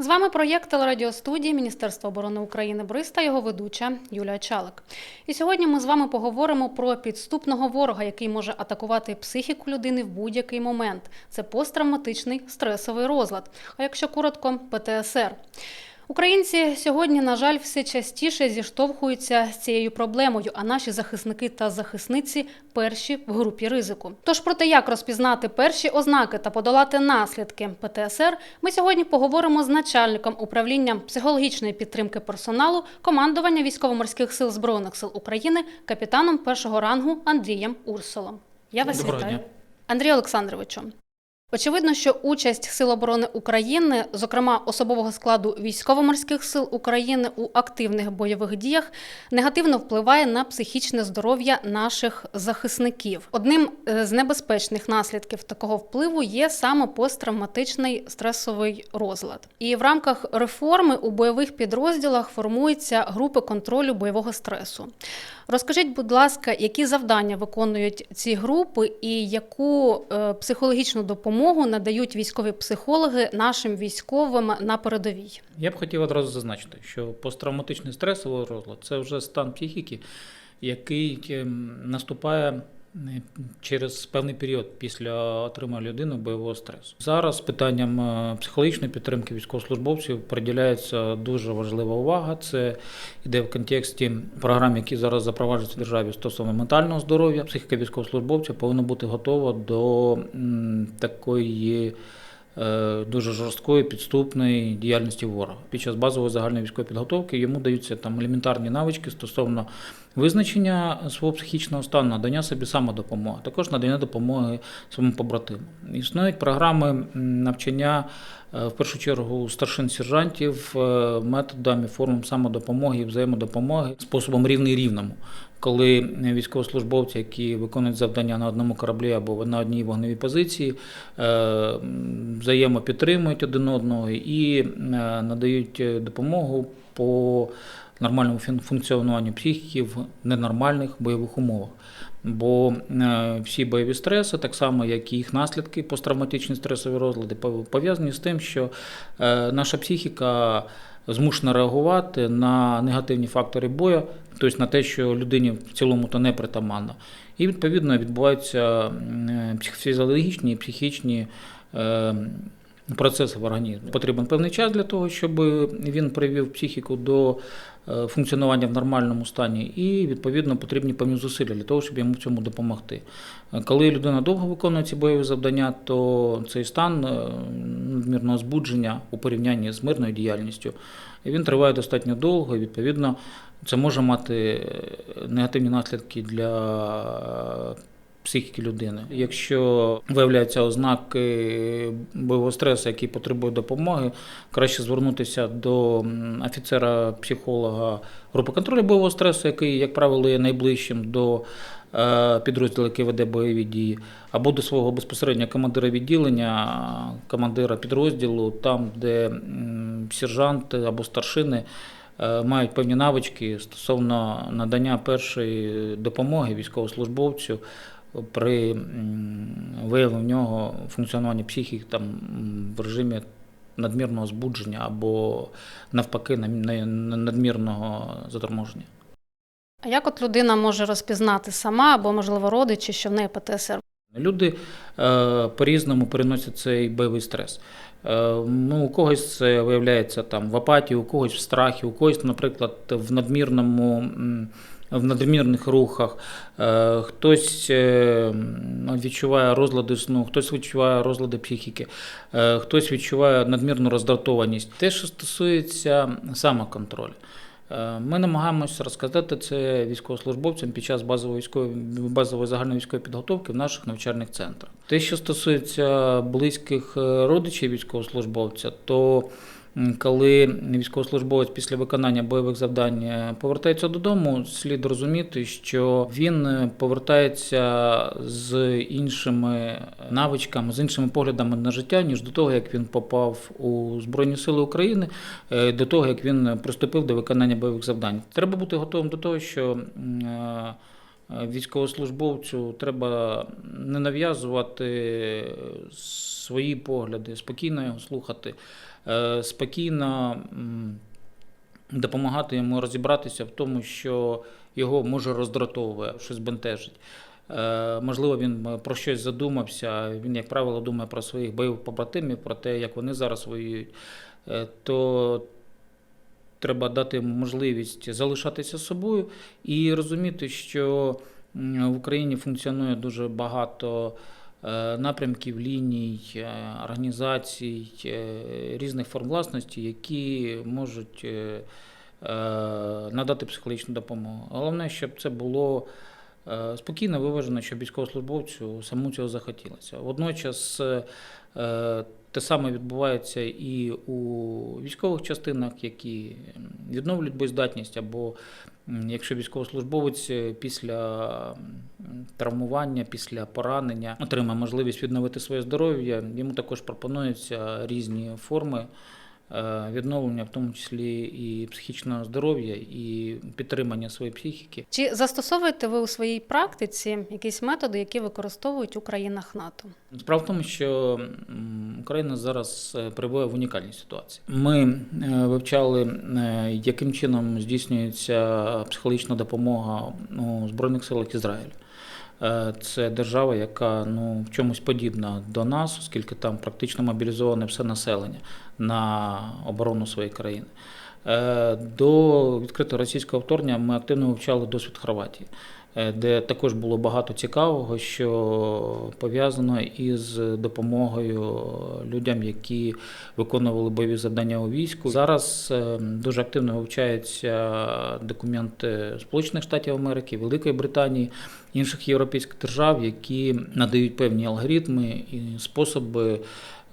З вами проєкт телерадіостудії Міністерства оборони України Брис та його ведуча Юлія Чалик. І сьогодні ми з вами поговоримо про підступного ворога, який може атакувати психіку людини в будь-який момент. Це посттравматичний стресовий розлад. А якщо коротко, ПТСР. Українці сьогодні, на жаль, все частіше зіштовхуються з цією проблемою, а наші захисники та захисниці перші в групі ризику. Тож про те, як розпізнати перші ознаки та подолати наслідки ПТСР, ми сьогодні поговоримо з начальником управління психологічної підтримки персоналу командування військово-морських сил збройних сил України, капітаном першого рангу Андрієм Урсолом. Я вас Доброго вітаю, дня. Андрій Олександровичу. Очевидно, що участь Сил оборони України, зокрема особового складу військово-морських сил України у активних бойових діях, негативно впливає на психічне здоров'я наших захисників. Одним е, з небезпечних наслідків такого впливу є саме посттравматичний стресовий розлад. І в рамках реформи у бойових підрозділах формуються групи контролю бойового стресу. Розкажіть, будь ласка, які завдання виконують ці групи і яку е, психологічну допомогу надають військові психологи нашим військовим на передовій? Я б хотів одразу зазначити, що посттравматичний стресовий розлад це вже стан психіки, який ем, наступає через певний період після отримання людини бойового стресу. Зараз питанням е, психологічної підтримки військовослужбовців приділяється дуже важлива увага. Це йде в контексті програм, які зараз запроваджуються в державі стосовно ментального здоров'я. Психіка військовослужбовця повинна бути готова до такої е, дуже жорсткої підступної діяльності ворога. Під час базової загальної військової підготовки йому даються там елементарні навички стосовно визначення свого психічного стану, надання собі самодопомоги, також надання допомоги своєму побратиму. Існують програми навчання. е, В першу чергу старшин сержантів е, методами, формам самодопомоги і взаємодопомоги способом рівний рівному, коли військовослужбовці, які виконують завдання на одному кораблі або на одній вогневій позиції, е, взаємопідтримують один одного і е, надають допомогу по нормальному фун- функціонуванню психіки в ненормальних бойових умовах. Бо е, всі бойові стреси, так само як і їх наслідки, посттравматичні стресові розлади, пов- пов'язані з тим, що наша психіка змушена реагувати на негативні фактори бою, тобто на те, що людині в цілому то не притаманно. І відповідно відбуваються психофізіологічні і психічні. е, Процеси в організмі потрібен певний час для того, щоб він привів психіку до е, функціонування в нормальному стані, і відповідно потрібні певні зусилля для того, щоб йому в цьому допомогти. Коли людина довго виконує ці бойові завдання, то цей стан е, надмірного збудження у порівнянні з мирною діяльністю він триває достатньо довго, і відповідно це може мати е, негативні наслідки для психіки людини. Якщо виявляються ознаки бойового стресу, який потребує допомоги, краще звернутися до офіцера-психолога групи контролю бойового стресу, який, як правило, є найближчим до е, підрозділу, який веде бойові дії, або до свого безпосереднього командира відділення, командира підрозділу, там, де м, сержанти або старшини мають певні навички стосовно надання першої допомоги військовослужбовцю при виявленні в нього функціонування психіки там, в режимі надмірного збудження або навпаки на- на- надмірного заторможення. А як от людина може розпізнати сама або, можливо, родичі, що в неї ПТСР? Люди е, по-різному переносять цей бойовий стрес. Е, ну, у когось це виявляється там в апатії, у когось в страхі, у когось, наприклад, в надмірному. В надмірних рухах, Е, хтось відчуває розлади сну, хтось відчуває розлади психіки, хтось відчуває надмірну роздратованість. Те, що стосується самоконтролю. Е, Ми намагаємося розказати це військовослужбовцям під час базової військової базової загальновійської підготовки в наших навчальних центрах. Те, що стосується близьких е, родичів військовослужбовця, то коли військовослужбовець після виконання бойових завдань е, повертається додому, слід розуміти, що він е, повертається з іншими навичками, з іншими поглядами на життя, ніж до того, як він попав у Збройні Сили України, е, до того, як він приступив до виконання бойових завдань. Треба бути готовим до того, що Військовослужбовцю треба не нав'язувати свої погляди, спокійно його слухати, е, спокійно допомагати йому розібратися в тому, що його може роздратовує, щось бентежить. Е, Можливо, він е, про щось задумався. Він, як правило, думає про своїх бойових побратимів, про те, як вони зараз воюють. Е, То треба дати можливість залишатися собою і розуміти, що в Україні функціонує дуже багато е, напрямків, ліній, е, організацій, е, різних форм власності, які можуть надати психологічну допомогу. Головне, щоб це було спокійно виважено, щоб військовослужбовцю самому цього захотілося. Водночас те саме відбувається і у військових частинах, які відновлюють боєздатність, або якщо військовослужбовець е, після травмування, після поранення отримає можливість відновити своє здоров'я, йому також пропонуються різні форми відновлення, в тому числі і психічного здоров'я, і підтримання своєї психіки. Чи застосовуєте ви у своїй практиці якісь методи, які використовують у країнах НАТО? Справа в тому, що Україна зараз е, перебуває в унікальній ситуації. Ми е, вивчали, е, яким чином здійснюється психологічна допомога у Збройних силах Ізраїлю. Е, Це держава, яка ну, в чомусь подібна до нас, оскільки там практично мобілізоване все населення на оборону своєї країни. Е, До відкритого російського вторгнення ми активно вивчали досвід Хорватії, де також було багато цікавого, що пов'язано із допомогою людям, які виконували бойові завдання у війську. Зараз е, дуже активно вивчаються документи Сполучених Штатів Америки, Великої Британії, інших європейських держав, які надають певні алгоритми і способи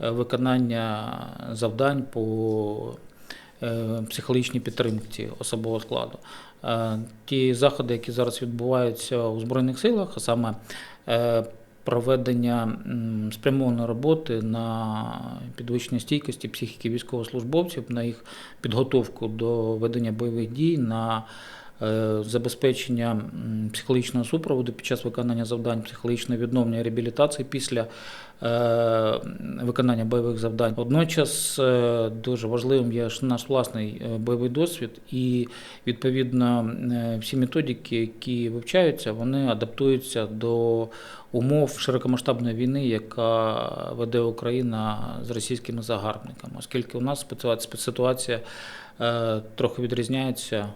е, виконання завдань по е, психологічній підтримці особового складу. Е, Ті заходи, які зараз відбуваються у Збройних силах, а саме е, проведення спрямованої роботи на підвищення стійкості психіки військовослужбовців, на їх підготовку до ведення бойових дій, на е, забезпечення психологічного супроводу під час виконання завдань, психологічного відновлення реабілітації після е, виконання бойових завдань. Водночас е, дуже важливим є наш власний е, бойовий досвід, і відповідно е, всі методики, які вивчаються, вони адаптуються до умов широкомасштабної війни, яка веде Україна з російськими загарбниками, оскільки у нас ситуація- е, трохи відрізняється,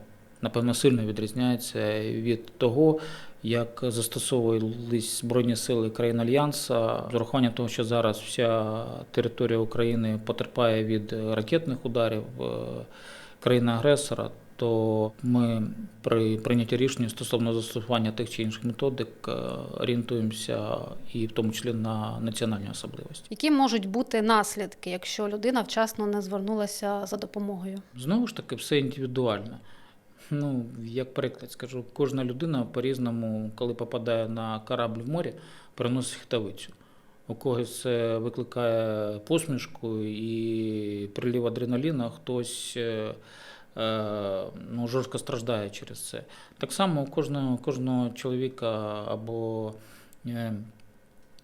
напевно, сильно відрізняється від того, як застосовувались Збройні сили країн Альянсу, з урахуванням того, що зараз вся територія України потерпає від ракетних ударів країни-агресора, то ми при прийнятті рішення стосовно застосування тих чи інших методик е, орієнтуємося і в тому числі на національні особливості. Які можуть бути наслідки, якщо людина вчасно не звернулася за допомогою? Знову ж таки, все індивідуально. Ну, як приклад скажу, кожна людина по-різному, коли попадає на корабль в морі, переносить хитавицю. У когось це викликає посмішку і прилив адреналіну, а хтось е, е, ну, жорстко страждає через це. Так само у кожного, кожного чоловіка або е,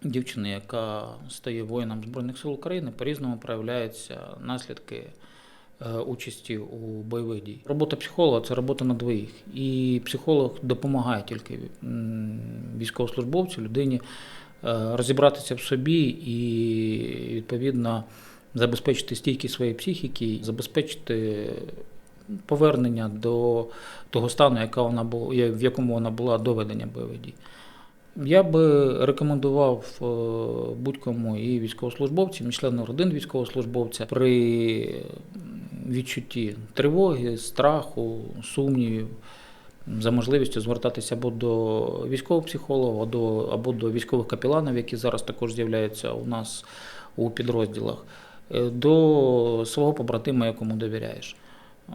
дівчини, яка стає воїном Збройних сил України, по-різному проявляються наслідки участі у бойових дій. Робота психолога це робота на двоїх. І психолог допомагає тільки військовослужбовцю, людині е, розібратися в собі і відповідно забезпечити стійкість своєї психіки, забезпечити повернення до того стану, яка вона була, в якому вона була до ведення бойових дій. Я би рекомендував е, будь-кому і військовослужбовцям, і членам родин військовослужбовця при відчутті тривоги, страху, сумнівів за можливістю звертатися або до військового психолога, або або до військових капеланів, які зараз також з'являються у нас у підрозділах, е, до свого побратима, якому довіряєш.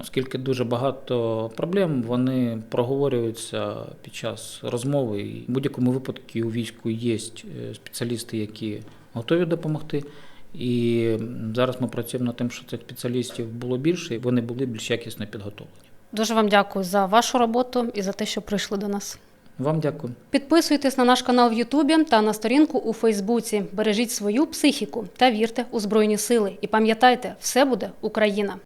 Оскільки дуже багато проблем вони проговорюються під час розмови. І в будь-якому випадку у війську є е, спеціалісти, які готові допомогти. І зараз ми працюємо над тим, що цих спеціалістів було більше, і вони були більш якісно підготовлені. Дуже вам дякую за вашу роботу і за те, що прийшли до нас. Вам дякую. Підписуйтесь на наш канал в Ютубі та на сторінку у Фейсбуці. Бережіть свою психіку та вірте у Збройні Сили. І пам'ятайте, все буде Україна.